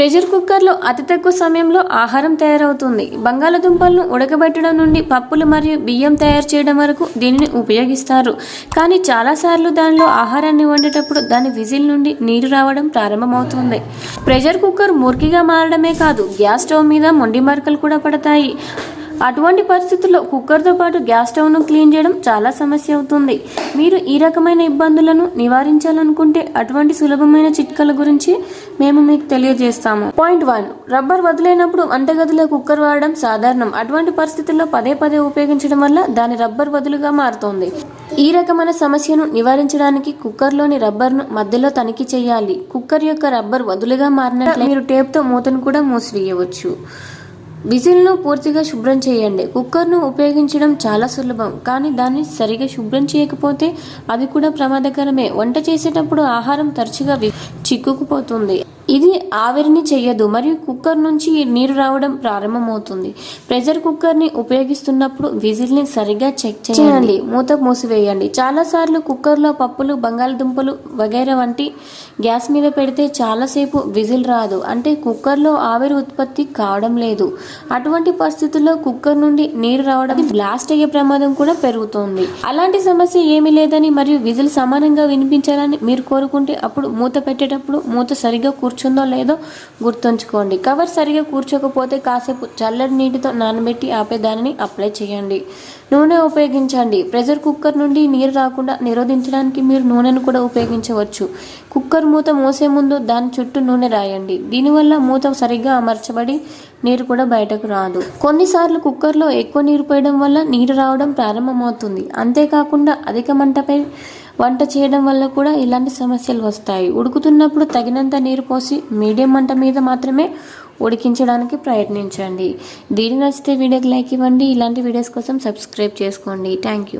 Pressure కుక్కర్లో అతి తక్కువ సమయంలో ఆహారం తయారవుతుంది. బంగాళదుంపలను ఉడకబెట్టడం నుండి పప్పులు మరియు బియ్యం తయారు చేయడం వరకు దీనిని ఉపయోగిస్తారు. కానీ చాలాసార్లు దానిలో ఆహారాన్ని వండేటప్పుడు దాని విజిల్ నుండి నీరు రావడం ప్రారంభమవుతుంది. ప్రెషర్ కుక్కర్ మురికిగా మారడమే కాదు గ్యాస్ స్టవ్ మీద మొండి మరకలు కూడా పడతాయి. అటువంటి పరిస్థితుల్లో కుక్కర్తో పాటు గ్యాస్ స్టవ్ను క్లీన్ చేయడం చాలా సమస్య అవుతుంది. మీరు ఈ రకమైన ఇబ్బందులను నివారించాలనుకుంటే అటువంటి సులభమైన చిట్కాల గురించి మేము మీకు తెలియజేస్తాము. పాయింట్ వన్ రబ్బర్ వదిలేనప్పుడు వంటగదిలో కుక్కర్ వాడడం సాధారణం. అటువంటి పరిస్థితుల్లో పదే పదే ఉపయోగించడం వల్ల దాని రబ్బర్ వదులుగా మారుతుంది. ఈ రకమైన సమస్యను నివారించడానికి కుక్కర్లోని రబ్బర్ను మధ్యలో తనిఖీ చేయాలి. కుక్కర్ యొక్క రబ్బర్ వదులుగా మారినట్లు మీరు టేప్తో మూతను కూడా మూసివేయవచ్చు. విజిల్ను పూర్తిగా శుభ్రం చేయండి. కుక్కర్ను ఉపయోగించడం చాలా సులభం కానీ దాన్ని సరిగా శుభ్రం చేయకపోతే అది కూడా ప్రమాదకరమే. వంట చేసేటప్పుడు ఆహారం తరచుగా వి- చిక్కుకుపోతుంది. ఇది ఆవిరిని చెయ్యదు మరియు కుక్కర్ నుంచి నీరు రావడం ప్రారంభమవుతుంది. ప్రెషర్ కుక్కర్ని ఉపయోగిస్తున్నప్పుడు విజిల్ని సరిగ్గా చెక్ చేయండి మూత మూసివేయండి. చాలాసార్లు కుక్కర్లో పప్పులు బంగాళదుంపలు వగైరా వంటి గ్యాస్ మీద పెడితే చాలాసేపు విజిల్ రాదు. అంటే కుక్కర్లో ఆవిరి ఉత్పత్తి కావడం లేదు. అటువంటి పరిస్థితుల్లో కుక్కర్ నుండి నీరు రావడం బ్లాస్ట్ అయ్యే ప్రమాదం కూడా పెరుగుతుంది. అలాంటి సమస్య ఏమీ లేదని మరియు విజిల్ సమానంగా వినిపించాలని మీరు కోరుకుంటే అప్పుడు మూత పెట్టేటప్పుడు మూత సరిగా కూర్చుందో లేదో గుర్తుంచుకోండి. కవర్ సరిగా కూర్చోకపోతే కాసేపు చల్లటి నీటితో నానబెట్టి ఆపే దానిని అప్లై చేయండి. నూనె ఉపయోగించండి. ప్రెషర్ కుక్కర్ నుండి నీరు రాకుండా నిరోధించడానికి మీరు నూనెను కూడా ఉపయోగించవచ్చు. కుక్కర్ మూత మోసే ముందు దాని చుట్టూ నూనె రాయండి. దీనివల్ల మూత సరిగ్గా అమర్చబడి నీరు కూడా బయటకు రాదు. కొన్నిసార్లు కుక్కర్లో ఎక్కువ నీరు పోయడం వల్ల నీరు రావడం ప్రారంభమవుతుంది. అంతేకాకుండా అధిక మంటపై వంట చేయడం వల్ల కూడా ఇలాంటి సమస్యలు వస్తాయి. ఉడుకుతున్నప్పుడు తగినంత నీరు పోసి మీడియం మంట మీద మాత్రమే ఉడికించడానికి ప్రయత్నించండి. దీని నచ్చితే వీడియోకి లైక్ ఇవ్వండి. ఇలాంటి వీడియోస్ కోసం సబ్స్క్రైబ్ చేసుకోండి. Thank you.